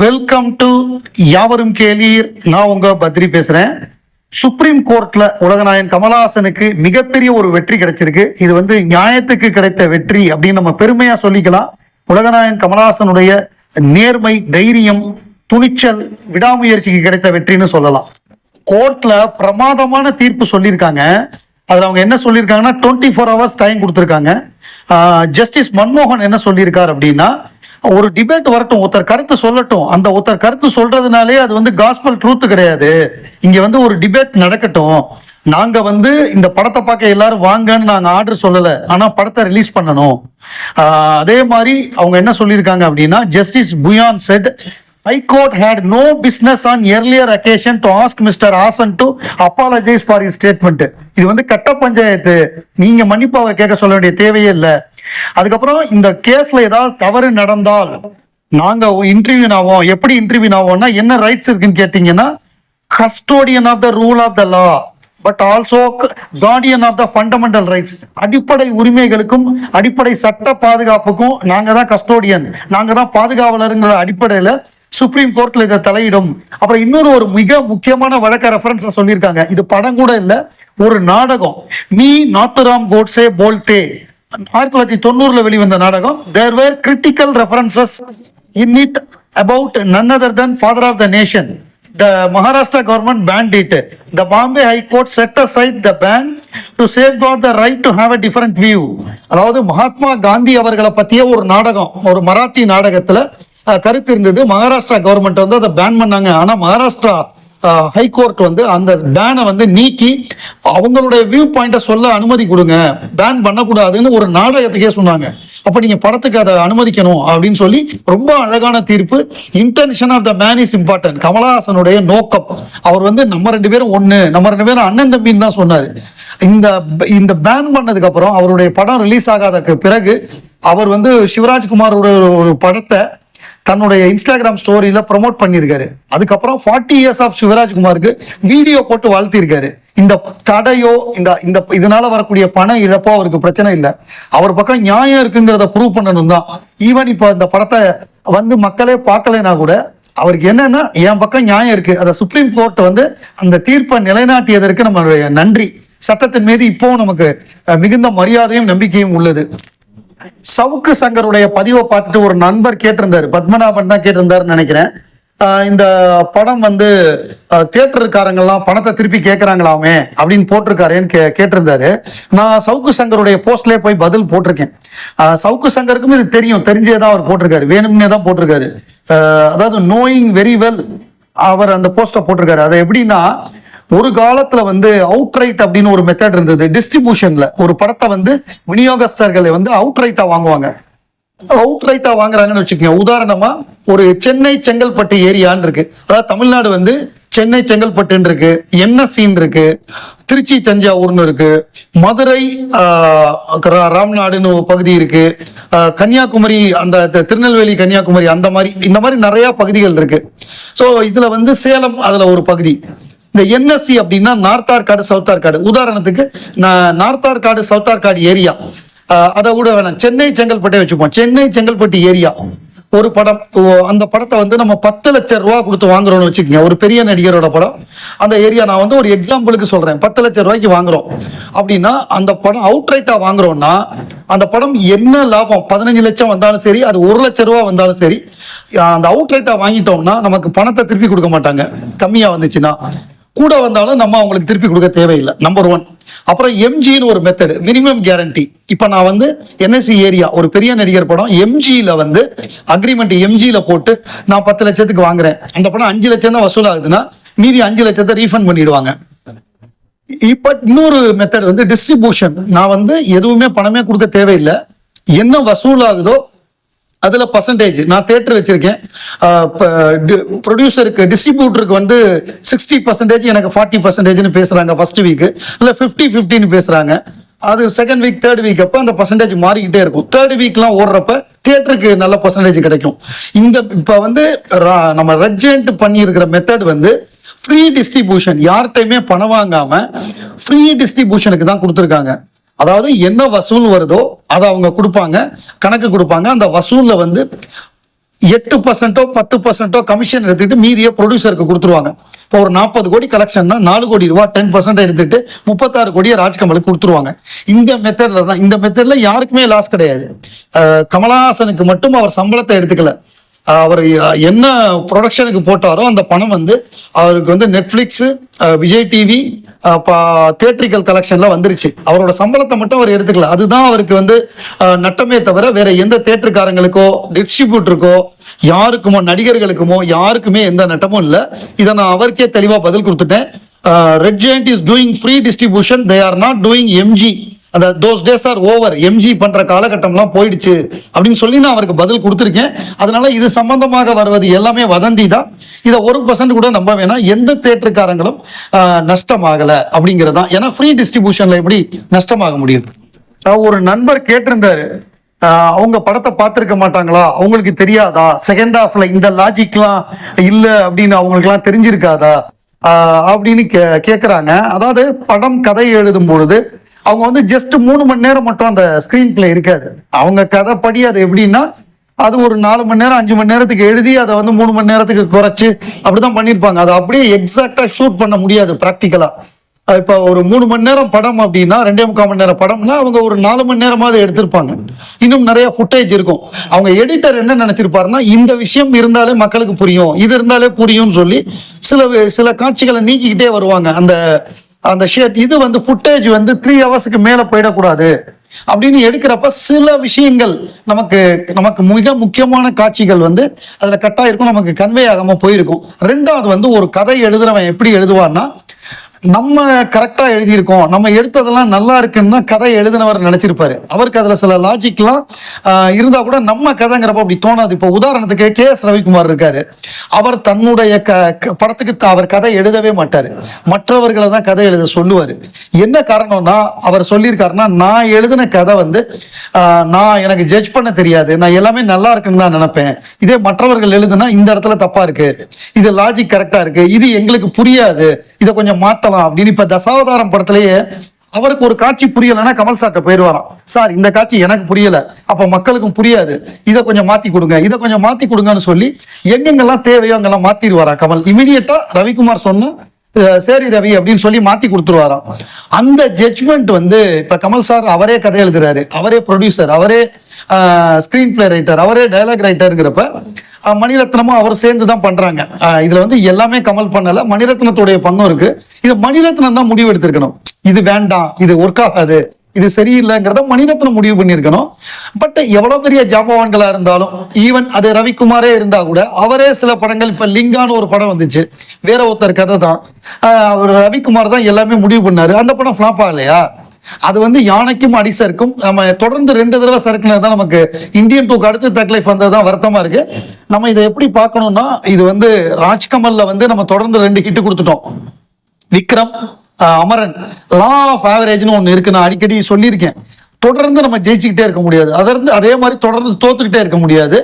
Welcome to யாவரும் கேளீர். நான் உங்க பத்ரி பேசுறேன். சுப்ரீம் கோர்ட்ல உலகநாயன் கமலஹாசனுக்கு மிகப்பெரிய ஒரு வெற்றி கிடைச்சிருக்கு. இது வந்து நியாயத்துக்கு கிடைத்த வெற்றி அப்படின்னு நம்ம பெருமையா சொல்லிக்கலாம். உலகநாயன் கமலஹாசனுடைய நேர்மை தைரியம் துணிச்சல் விடாமுயற்சிக்கு கிடைத்த வெற்றின்னு சொல்லலாம். கோர்ட்ல பிரமாதமான தீர்ப்பு சொல்லியிருக்காங்க. அதுல அவங்க என்ன சொல்லியிருக்காங்கன்னா டுவெண்ட்டி ஃபோர் ஹவர்ஸ் டைம் கொடுத்துருக்காங்க ஜஸ்டிஸ் மன்மோகன் என்ன சொல்லியிருக்காரு அப்படின்னா ஒரு டிபேட் வரட்டும். ஒருத்தர் கருத்து சொல்லட்டும். அந்த ஒருத்தர் கருத்து சொல்றதுனாலே அது வந்து காஸ்பல் ட்ரூத் கிடையாது. இங்க வந்து ஒரு டிபேட் நடக்கட்டும். நாங்க வந்து இந்த படத்தை பார்க்க எல்லாரும் வாங்கன்னு நாங்க ஆர்டர் சொல்லல. ஆனா படத்தை ரிலீஸ் பண்ணணும். அதே மாதிரி அவங்க என்ன சொல்லியிருக்காங்க அப்படின்னா justice Bhuyan said high court had no business on earlier occasion to ask mister Haasan to apologize for his statement. இது வந்து கட்ட பஞ்சாயத்து. நீங்க மன்னிப்பு அவர் கேட்க சொல்ல வேண்டிய தேவையே இல்லை. அதுக்கப்புறம் இந்த கேஸ்ல ஏதாவது தவறு நடந்தால் நாங்க இன்டர்வியூ ஆவோம் எப்படி இன்டர்வியூ ஆவோம்னா என்ன ரைட்ஸ் இருக்குன்னு கேட்டீங்கன்னா custodian of the rule of the law but also guardian of the fundamental rights அடிப்படை உரிமைகளுக்கும் அடிப்படை சட்ட பாதுகாப்புக்கும் நாங்கள் தான் கஸ்டோடியன் நாங்கள் தான் பாதுகாவலருங்கிற அடிப்படையில் சுப்ரீம் கோர்ட்ல இதை தலையிடும். அப்புறம் இன்னொரு ஒரு மிக முக்கியமான வழக்க ரெஃபரன்ஸ் சொல்லியிருக்காங்க. இது படம் கூட இல்லை ஒரு நாடகம். மீ நாத்துராம் கோட்ஸே போல்தே. ஆயிரத்தி தொள்ளாயிரத்தி தொண்ணூறுல வெளிவந்த நாடகம். There were critical references in it about none other than father of the nation the Maharashtra government banned the Bombay Bombay court said aside the ban to safeguard the right to have a different view அதாவது மகாத்மா காந்தி அவர்களை பற்றிய ஒரு நாடகம் ஒரு மராத்தி நாடகத்தில் கருத்து இருந்தது. Maharashtra government வந்து அதை பேன் பண்ணாங்க. ஆனா மகாராஷ்டிரா ஹை கோர்ட் வந்து அந்த பேனை வந்து நீக்கி அவங்களுடைய வியூ பாயிண்ட்டை சொல்ல அனுமதி கொடுங்க. பேன் பண்ணக்கூடாதுன்னு ஒரு நாடகத்துக்கே சொன்னாங்க. அப்ப நீங்க படத்துக்கு அதை அனுமதிக்கணும் அப்படின்னு சொல்லி ரொம்ப அழகான தீர்ப்பு. Intention of the man is important கமலஹாசனுடைய நோக்கம். அவர் வந்து நம்ம ரெண்டு பேரும் ஒண்ணு நம்ம ரெண்டு பேரும் அண்ணன் தம்பின்னு தான் சொன்னாரு. இந்த இந்த பேன் பண்ணதுக்கு அப்புறம் அவருடைய படம் ரிலீஸ் ஆகாதக்கு பிறகு அவர் வந்து சிவராஜ்குமாரோட ஒரு படத்தை தன்னுடைய இன்ஸ்டாகிராம் ஸ்டோரியில ப்ரொமோட் பண்ணியிருக்காரு. அதுக்கப்புறம் ஃபார்ட்டி இயர்ஸ் ஆஃப் சிவராஜ்குமாருக்கு வீடியோ போட்டு வாழ்த்திருக்காரு இந்த தடையோ இந்த இந்த இதனால வரக்கூடிய பண இழப்போ அவருக்கு பிரச்சனை இல்லை. அவர் பக்கம் நியாயம் இருக்குங்கிறத ப்ரூவ் பண்ணணும் தான் ஈவன் இப்போ இந்த படத்தை வந்து மக்களே பார்க்கலைனா கூட அவருக்கு என்னன்னா என் பக்கம் நியாயம் இருக்கு. அதை சுப்ரீம் கோர்ட் வந்து அந்த தீர்ப்பை நிலைநாட்டியதற்கு நம்மளுடைய நன்றி. சட்டத்தின் மீது இப்போ நமக்கு மிகுந்த மரியாதையும் நம்பிக்கையும் உள்ளது. சவுக்கு சங்கருடைய பதிவை பார்த்துட்டு ஒரு நண்பர் கேட்டிருந்தாரு. பத்மநாபன் தான் கேட்டிருந்தாருன்னு நினைக்கிறேன். இந்த படம் வந்து தியேட்டருக்காரங்கெல்லாம் பணத்தை திருப்பி கேட்கறாங்களாமே அப்படின்னு போட்டிருக்காருன்னு கே கேட்டிருந்தாரு. நான் சவுக்கு சங்கருடைய போஸ்ட்லயே போய் பதில் போட்டிருக்கேன். சவுக்கு சங்கருக்கும் இது தெரியும். தெரிஞ்சே தான் அவர் போட்டிருக்காரு. வேணும்னே தான் போட்டிருக்காரு. அதாவது நோயிங் வெரி வெல் அவர் அந்த போஸ்ட்டை போட்டிருக்காரு. அதை எப்படின்னா ஒரு காலத்துல வந்து அவுட் ரைட் அப்படின்னு ஒரு மெத்தட் இருந்தது. டிஸ்ட்ரிபியூஷன்ல ஒரு படத்தை வந்து விநியோகஸ்தர்களை வந்து அவுட் ரைட்டா வாங்குவாங்க. அவுட் ரைட்டா வாங்குறாங்கன்னு வச்சுக்கோங்க. உதாரணமா ஒரு சென்னை செங்கல்பட்டு ஏரியான்னு இருக்கு. அதாவது தமிழ்நாடு வந்து சென்னை செங்கல்பட்டுன்னு இருக்கு. என்எஸ்சின்னு இருக்கு? திருச்சி தஞ்சாவூர்னு இருக்கு. மதுரை ராம்நாடுன்னு ஒரு பகுதி இருக்கு. கன்னியாகுமரி அந்த திருநெல்வேலி கன்னியாகுமரி அந்த மாதிரி இந்த மாதிரி நிறைய பகுதிகள் இருக்கு. ஸோ இதுல வந்து சேலம் அதுல ஒரு பகுதி. இந்த என்எஸ்சி அப்படின்னா நார்த் ஆர்காடு சவுத் ஆர்காடு உதாரணத்துக்கு நான் north Arcot south Arcot area அதை கூட வேணாம். சென்னை செங்கல்பட்டை வச்சுப்போம். சென்னை செங்கல்பட்டு ஏரியா ஒரு படம் ஓ, அந்த படத்தை வந்து நம்ம பத்து லட்சம் ரூபா கொடுத்து வாங்குறோம்னு வச்சுக்கோங்க. ஒரு பெரிய நடிகரோட படம். அந்த ஏரியா நான் வந்து ஒரு எக்ஸாம்பிளுக்கு சொல்றேன். பத்து லட்சம் ரூபாய்க்கு வாங்குறோம். அப்படின்னா அந்த படம் அவுட் ரைட்டா வாங்குறோம்னா அந்த படம் என்ன லாபம்? பதினஞ்சு லட்சம் வந்தாலும் சரி அது ஒரு லட்சம் ரூபா வந்தாலும் சரி அந்த அவுட் ரைட்டா வாங்கிட்டோம்னா நமக்கு பணத்தை திருப்பி கொடுக்க மாட்டாங்க. கம்மியா வந்துச்சுன்னா. கூட வந்தாலும் நம்ம அவங்களுக்கு திருப்பி கொடுக்க தேவையில்லை நம்பர் ஒன் அப்புறம் எம்ஜின்னு ஒரு மெத்தடு மினிமம் கேரண்டி இப்போ நான் வந்து என்எஸ்சி ஏரியா ஒரு பெரிய நடிகர் படம் எம்ஜியில் வந்து அக்ரிமெண்ட் எம்ஜியில் போட்டு நான் பத்து லட்சத்துக்கு வாங்குறேன். அந்த படம் அஞ்சு லட்சம் தான் வசூலாகுதுன்னா மீதி அஞ்சு லட்சத்தை ரீஃபண்ட் பண்ணிடுவாங்க. இப்போ இன்னொரு மெத்தட் வந்து டிஸ்ட்ரிபியூஷன் நான் வந்து எதுவுமே பணமே கொடுக்க தேவையில்லை. என்ன வசூலாகுதோ அதில் பர்சன்டேஜ் நான் தேட்டர் வச்சிருக்கேன். ப்ரொடியூசருக்கு டிஸ்ட்ரிபியூட்டருக்கு வந்து சிக்ஸ்டி பர்சன்டேஜ் எனக்கு ஃபார்ட்டி பர்சன்டேஜ்னு பேசுகிறாங்க ஃபர்ஸ்ட் வீக்கு இல்லை ஃபிஃப்டி ஃபிஃப்டின்னு பேசுகிறாங்க அது செகண்ட் வீக் தேர்ட் வீக் அப்போ அந்த பர்சன்டேஜ் மாறிக்கிட்டே இருக்கும். தேர்ட் வீக்லாம் ஓடுறப்ப தியேட்டருக்கு நல்ல பர்சன்டேஜ் கிடைக்கும். இந்த இப்போ வந்து ரா- நம்ம ரெட்ஜென்ட் பண்ணியிருக்கிற மெத்தட் வந்து ஃப்ரீ டிஸ்ட்ரிபியூஷன் யார்கிட்டையுமே பணம் வாங்காமல் ஃப்ரீ டிஸ்ட்ரிபியூஷனுக்கு தான் கொடுத்துருக்காங்க. அதாவது என்ன வசூல் வருதோ அதை அவங்க கொடுப்பாங்க கணக்கு கொடுப்பாங்க. அந்த வசூலில் வந்து எட்டு பர்சன்ட்டோ பத்து பர்சன்ட்டோ கமிஷன் எடுத்துக்கிட்டு மீதியை ப்ரொடியூசருக்கு கொடுத்துருவாங்க. இப்போ ஒரு நாற்பது கோடி கலெக்ஷன்னா நாலு கோடி ரூபா டென் பர்சன்ட் எடுத்துக்கிட்டு முப்பத்தாறு கோடியை ராஜ்கமலுக்கு கொடுத்துருவாங்க. இந்த மெத்தடில் தான் இந்த மெத்தடில் யாருக்குமே லாஸ் கிடையாது. கமலஹாசனுக்கு மட்டும் அவர் சம்பளத்தை எடுத்துக்கல. அவர் என்ன ப்ரொடக்ஷனுக்கு போட்டாரோ அந்த பணம் வந்து அவருக்கு வந்து நெட்ஃப்ளிக்ஸு விஜய் டிவி தேட்ரிக்கல் கலெக்ஷனில் வந்துருச்சு. அவரோட சம்பளத்தை மட்டும் அவர் எடுத்துக்கல. அதுதான் அவருக்கு வந்து நட்டமே தவிர வேற எந்த தேட்டருக்காரங்களுக்கோ டிஸ்ட்ரிபியூட்டருக்கோ யாருக்குமோ நடிகர்களுக்குமோ யாருக்குமே எந்த நட்டமும் இல்லை. இதை நான் அவருக்கே தெளிவாக பதில் கொடுத்துட்டேன். Red Giant is doing free distribution they are not doing MG அந்த those days are over MG பண்ற காலகட்டம்லாம் போயிடுச்சு அப்படின்னு சொல்லி நான் அவருக்கு பதில் கொடுத்துருக்கேன். அதனால இது சம்பந்தமாக வருவது எல்லாமே வதந்தி தான். இதை ஒரு பர்சன்ட் கூட நம்ப வேணாம். எந்த தேட்டருக்காரங்களும் நஷ்டமாகலை அப்படிங்கிறது தான் ஏன்னா ஃப்ரீ டிஸ்ட்ரிபியூஷன்ல எப்படி நஷ்டமாக முடியுது? ஒரு நண்பர் கேட்டிருந்தாரு. அவங்க படத்தை பார்த்துருக்க மாட்டாங்களா? அவங்களுக்கு தெரியாதா? செகண்ட் ஹாஃப்ல இந்த லாஜிக்லாம் இல்லை அப்படின்னு அவங்களுக்குலாம் தெரிஞ்சிருக்காதா? அப்படின்னு கே கேட்குறாங்க அதாவது படம் கதை எழுதும் பொழுது அவங்க வந்து ஜஸ்ட் மூணு மணி நேரம் மட்டும் அந்த ஸ்க்ரீன் பிளே இருக்காது. அவங்க கதைப்படி அது எப்படின்னா அது ஒரு நாலு மணி நேரம் அஞ்சு மணி நேரத்துக்கு எழுதி அதை வந்து மூணு மணி நேரத்துக்கு குறைச்சு அப்படிதான் பண்ணியிருப்பாங்க. அதை அப்படியே எக்ஸாக்டா ஷூட் பண்ண முடியாது ப்ராக்டிக்கலா இப்போ ஒரு மூணு மணி நேரம் படம் அப்படின்னா ரெண்டே முக்கால் மணி நேரம் படம்னா அவங்க ஒரு நாலு மணி நேரமாவது எடுத்திருப்பாங்க. இன்னும் நிறைய ஃபுட்டேஜ் இருக்கும். அவங்க எடிட்டர் என்ன நினைச்சிருப்பாருன்னா இந்த விஷயம் இருந்தாலே மக்களுக்கு புரியும் இது இருந்தாலே புரியும்னு சொல்லி சில சில காட்சிகளை நீக்கிக்கிட்டே வருவாங்க. அந்த அந்த ஷேட் இது வந்து ஃபுட்டேஜ் வந்து த்ரீ ஹவர்ஸுக்கு மேலே போயிடக்கூடாது. அப்படின்னு எடுக்கிறப்ப சில விஷயங்கள் நமக்கு நமக்கு மிக முக்கியமான காட்சிகள் வந்து அதில் கட்டாயிருக்கும் நமக்கு கன்வே ஆகாமல் போயிருக்கும். ரெண்டாவது வந்து ஒரு கதை எழுதுறவன் எப்படி எழுதுவான்னா நம்ம கரெக்டா எழுதியிருக்கோம். நம்ம எடுத்ததெல்லாம் நல்லா இருக்குன்னு தான் கதை எழுதினவர் நினைச்சிருப்பாரு. அவருக்கு அதுல சில லாஜிக்லாம் ஆஹ், இருந்தா கூட நம்ம கதைங்கிறப்ப அப்படி தோணாது. இப்போ உதாரணத்துக்கு கே எஸ் ரவிக்குமார் இருக்காரு. அவர் தன்னுடைய க படத்துக்கு த- அவர் கதை எழுதவே மாட்டாரு. மற்றவர்களை தான் கதை எழுத சொல்லுவாரு. என்ன காரணம்னா அவர் சொல்லியிருக்காருன்னா நான் எழுதின கதை வந்து ஆஹ், நான் எனக்கு ஜட்ஜ் பண்ண தெரியாது. நான் எல்லாமே நல்லா இருக்குன்னு தான் நினைப்பேன். இதே மற்றவர்கள் எழுதுனா இந்த இடத்துல தப்பா இருக்கு. இது லாஜிக் கரெக்டா இருக்கு. இது எங்களுக்கு புரியாது. இதை கொஞ்சம் போகலாம் அப்படின்னு இப்ப தசாவதாரம் படத்திலேயே அவருக்கு ஒரு காட்சி புரியலைன்னா கமல் சார்ட்ட போயிடுவாராம். சார் இந்த காட்சி எனக்கு புரியல. அப்ப மக்களுக்கும் புரியாது. இதை கொஞ்சம் மாத்தி கொடுங்க. இதை கொஞ்சம் மாத்தி கொடுங்கன்னு சொல்லி எங்கெங்கெல்லாம் தேவையோ அங்கெல்லாம் மாத்திடுவாரா கமல். இமீடியட்டா ரவிக்குமார் சொன்னா சரி ரவி அப்படின்னு சொல்லி மாத்தி கொடுத்துருவாராம். அந்த ஜட்ஜ்மெண்ட் வந்து இப்ப கமல் சார் அவரே கதை எழுதுறாரு. அவரே ப்ரொடியூசர் அவரே ஸ்க்ரீன் பிளே ரைட்டர் அவரே டயலாக் ரைட்டருங்கிறப்ப மணிரத்னமும் அவர் சேர்ந்து தான் பண்ணுறாங்க இதில் வந்து எல்லாமே கமல் பண்ணலை. மணிரத்னத்துடைய பங்கும் இருக்குது இது மணிரத்னம் தான் முடிவு எடுத்திருக்கணும். இது வேண்டாம். இது ஒர்க் ஆகாது. இது சரியில்லைங்கிறத மணிரத்னம் முடிவு பண்ணியிருக்கணும். பட் எவ்வளோ பெரிய ஜாம்பவான்களா இருந்தாலும் ஈவன் அது ரவிக்குமாரே இருந்தா கூட அவரே சில படங்கள் இப்போ லிங்கான்னு ஒரு படம் வந்துச்சு. வேற ஒருத்தர் கதை தான். அவர் ரவிக்குமார் தான் எல்லாமே முடிவு பண்ணாரு. அந்த படம் ஃப்ளாப் ஆகலையா? அது வந்து யானைக்கும் அடி சறுக்கும் நம்ம தொடர்ந்து ரெண்டு தடவை சறுக்குனது தான் நமக்கு இந்தியன் டூக்கு அடுத்து தக்லைஃப் வந்தது தான் வருத்தமா இருக்கு. நம்ம இதை எப்படி பார்க்கணும்னா இது வந்து ராஜ்கமல்ல வந்து நம்ம தொடர்ந்து ரெண்டு ஹிட் கொடுத்துட்டோம். விக்ரம் அமரன் லா ஆஃப் ஆவரேஜ்னு ஒன்று இருக்கு. நான் அடிக்கடி சொல்லியிருக்கேன். தொடர்ந்து நம்ம ஜெயிச்சுக்கிட்டே இருக்க முடியாது. அதர்ந்து அதே மாதிரி தொடர்ந்து தோத்துக்கிட்டே இருக்க முடியாது.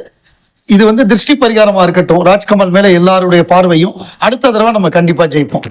இது வந்து திருஷ்டி பரிகாரமா இருக்கட்டும். ராஜ்கமல் மேல எல்லாருடைய பார்வையும் அடுத்த தடவை நம்ம கண்டிப்பா ஜெயிப்போம்.